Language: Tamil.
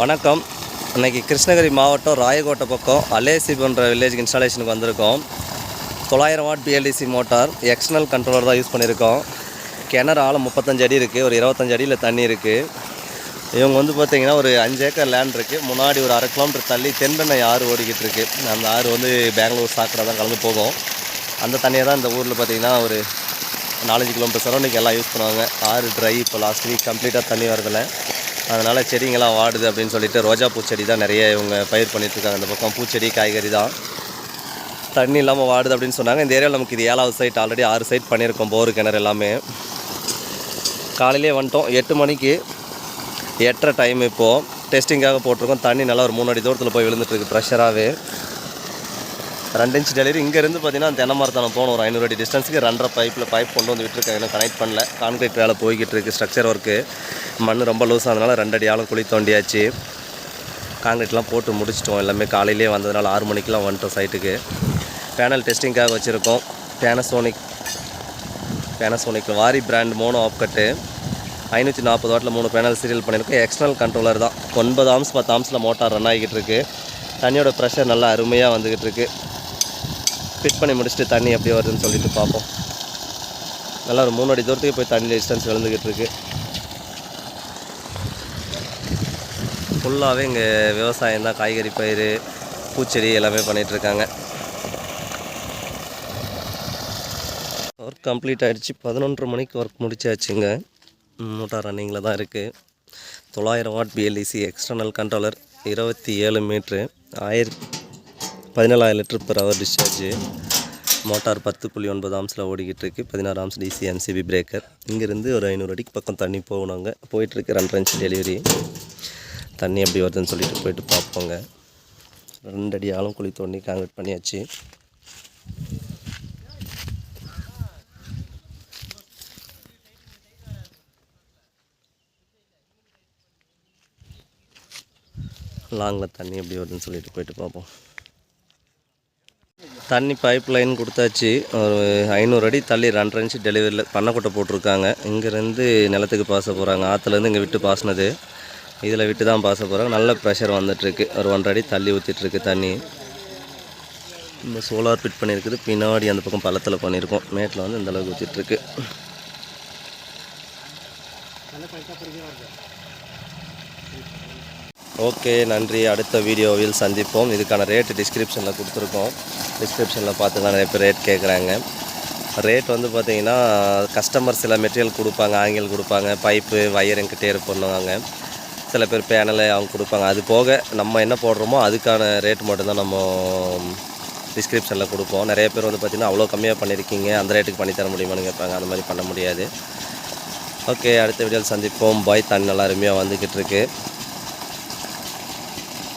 வணக்கம். இன்றைக்கி கிருஷ்ணகிரி மாவட்டம் ராயக்கோட்டை பக்கம் அலேசி போன்ற வில்லேஜ் இன்ஸ்டாலேஷனுக்கு வந்திருக்கோம். தொள்ளாயிரம் watt BLDC motor external controller தான் யூஸ் பண்ணியிருக்கோம். கிணறு ஆழம் முப்பத்தஞ்சு அடி இருக்குது ஒரு இருபத்தஞ்சு அடியில் தண்ணி இருக்குது இவங்க வந்து பார்த்திங்கன்னா ஒரு அஞ்சு ஏக்கர் லேண்ட் இருக்குது முன்னாடி ஒரு அரை கிலோமீட்டர் தள்ளி தென்பெண்ணை ஆறு ஓடிக்கிட்டு இருக்கு. அந்த ஆறு வந்து பெங்களூர் சாக்கடை தான் கலந்து போகும். அந்த தண்ணியை தான் இந்த ஊரில் பார்த்தீங்கன்னா ஒரு நாலஞ்சு கிலோமீட்டர் சரௌண்டிங் எல்லாம் யூஸ் பண்ணுவாங்க. ஆறு ட்ரை இப்போ லாஸ்ட் வீக் கம்ப்ளீட்டாக தண்ணி வரதில்லை அதனால் செடிங்கெல்லாம் வாடுது அப்படின்னு சொல்லிட்டு ரோஜா பூச்செடி தான் நிறைய இவங்க பயிர் பண்ணிகிட்ருக்காங்க அந்த பக்கம் பூச்செடி காய்கறி தான். தண்ணி இல்லாமல் வாடுது அப்படின்னு சொன்னாங்க. இந்த ஏரியாவில் நமக்கு இது ஏழாவது சைட் ஆல்ரெடி ஆறு சைட் பண்ணியிருக்கோம். போர் கிணறு எல்லாமே. காலையிலே வந்துட்டோம். எட்டு மணிக்கு எட்டரை டைம் இப்போது டெஸ்டிங்காக போட்டிருக்கோம். தண்ணி நல்லா ஒரு மூணு அடி தூரத்தில் போய் விழுந்துட்டுருக்கு ப்ரெஷராகவே ரெண்டு இன்ச் டெலிவரி இங்கேருந்து பார்த்தீங்கன்னா தென்னை மரத்தானம் போகணும் ஒரு ஐநூறு அடி டிஸ்டன்ஸுக்கு ரெண்டரை பைப்பில் பைப் கொண்டு வந்து விட்டுருக்காங்க. இன்னும் கனெக்ட் பண்ணல. கான்கிரீட் வேலை போய்கிட்டு இருக்குது ஸ்ட்ரக்சர் ஒர்க்கு மண் ரொம்ப லூஸ் ஆனதுனால ரெண்டு அடி ஆழம் குழி தோண்டியாச்சு. கான்கிரீட்லாம் போட்டு முடிச்சிட்டோம். எல்லாமே காலையிலே வந்ததுனால ஆறு மணிக்கெலாம் வந்துட்டோம் சைட்டுக்கு பேனல் டெஸ்டிங்காக வச்சுருக்கோம். Panasonic Panasonic Waaree brand mono half cut ஐநூற்றி நாற்பது வாட்டில் மூணு பேனல் சீரியல் பண்ணியிருக்கோம். எக்ஸ்டர்னல் கண்ட்ரோலர் தான். ஒன்பது ஆம்ஸ் பத்து ஆம்ஸில் மோட்டார் ரன் ஆகிக்கிட்டு இருக்குது தண்ணியோட ப்ரெஷர் நல்லா அருமையாக வந்துக்கிட்டு இருக்குது ஃபிட் பண்ணி முடிச்சுட்டு தண்ணி எப்படி வருதுன்னு சொல்லிட்டு பார்ப்போம். நல்லா ஒரு மூணு அடி தூரத்துக்கு போய் தண்ணி டிஸ்டன்ஸ் விழுந்துக்கிட்டு இருக்கு. ஃபுல்லாகவே இங்கே விவசாயம் தான் காய்கறி பயிர் பூச்செடி எல்லாமே பண்ணிகிட்ருக்காங்க ஒர்க் கம்ப்ளீட் ஆகிடுச்சு பதினொன்றரை மணிக்கு ஒர்க் முடிச்சாச்சுங்க. மோட்டார் ரன்னிங்கில் தான் இருக்குது தொள்ளாயிரம் வாட் பிஎல்இசி எக்ஸ்டர்னல் கண்ட்ரோலர் இருபத்தி ஏழு மீட்ரு ஆயிரத்தி பதினேழாயிரம் litre per hour discharge motor பத்து புள்ளி ஒன்பது ஆம்ஸில் ஓடிக்கிட்டு இருக்குது பதினாறு ஆம்ஸ் டிசி எம்சிபி பிரேக்கர் இங்கேருந்து ஒரு ஐநூறு அடிக்கு பக்கம் தண்ணி போகணுங்க போயிட்டுருக்கு ரெண்டரை இன்ச் டெலிவரி தண்ணி எப்படி வருதுன்னு சொல்லிட்டு போயிட்டு பார்ப்போங்க. ரெண்டு அடி ஆழம் குழி தோண்டி காங்கிரீட் பண்ணியாச்சு. லாங்கில் தண்ணி எப்படி வருதுன்னு சொல்லிட்டு போயிட்டு பார்ப்போம். தண்ணி பைப் லைன் கொடுத்தாச்சு. ஒரு ஐநூறு அடி தள்ளி ரெண்டரை இன்ச்சு டெலிவரியில் பண்ணைக்கொட்டை போட்டிருக்காங்க. இங்கேருந்து நிலத்துக்கு பாச போகிறாங்க ஆற்றுலேருந்து இங்கே விட்டு பாசினது. இதில் விட்டு தான் பாச போகிறாங்க நல்ல ப்ரெஷர் வந்துட்டுருக்கு. ஒரு ஒன்றரை அடி தள்ளி ஊற்றிட்டுருக்கு தண்ணி. இந்த சோலார் பிட் பண்ணியிருக்குது. பின்னாடி அந்த பக்கம் பள்ளத்தில் பண்ணியிருக்கோம். மேட்டில் வந்து இந்த அளவுக்கு ஊற்றிட்டுருக்கு ஓகே நன்றி. அடுத்த வீடியோவில் சந்திப்போம். இதுக்கான ரேட்டு டிஸ்கிரிப்ஷனில் கொடுத்துருக்கோம். டிஸ்கிரிப்ஷனில் பார்த்து தான் நிறைய பேர் ரேட் கேட்குறாங்க ரேட் வந்து பார்த்திங்கன்னா கஸ்டமர் சில மெட்டீரியல் கொடுப்பாங்க ஆங்கில் கொடுப்பாங்க. பைப்பு வயரிங் டேர் பண்ணுவாங்க. சில பேர் பேனலை அவங்க கொடுப்பாங்க. அது போக நம்ம என்ன போடுறோமோ அதுக்கான ரேட் மட்டும்தான் நம்ம டிஸ்கிரிப்ஷனில் கொடுப்போம். நிறைய பேர் வந்து பார்த்திங்கன்னா அவ்வளோ கம்மியாக பண்ணியிருக்கீங்க. அந்த ரேட்டுக்கு பண்ணித்தர முடியுமான்னு கேட்பாங்க. அந்த மாதிரி பண்ண முடியாது. ஓகே அடுத்த வீடியோவில் சந்திப்போம். பாய் தண்ணி நல்லா அருமையாக வந்துக்கிட்டு இருக்குது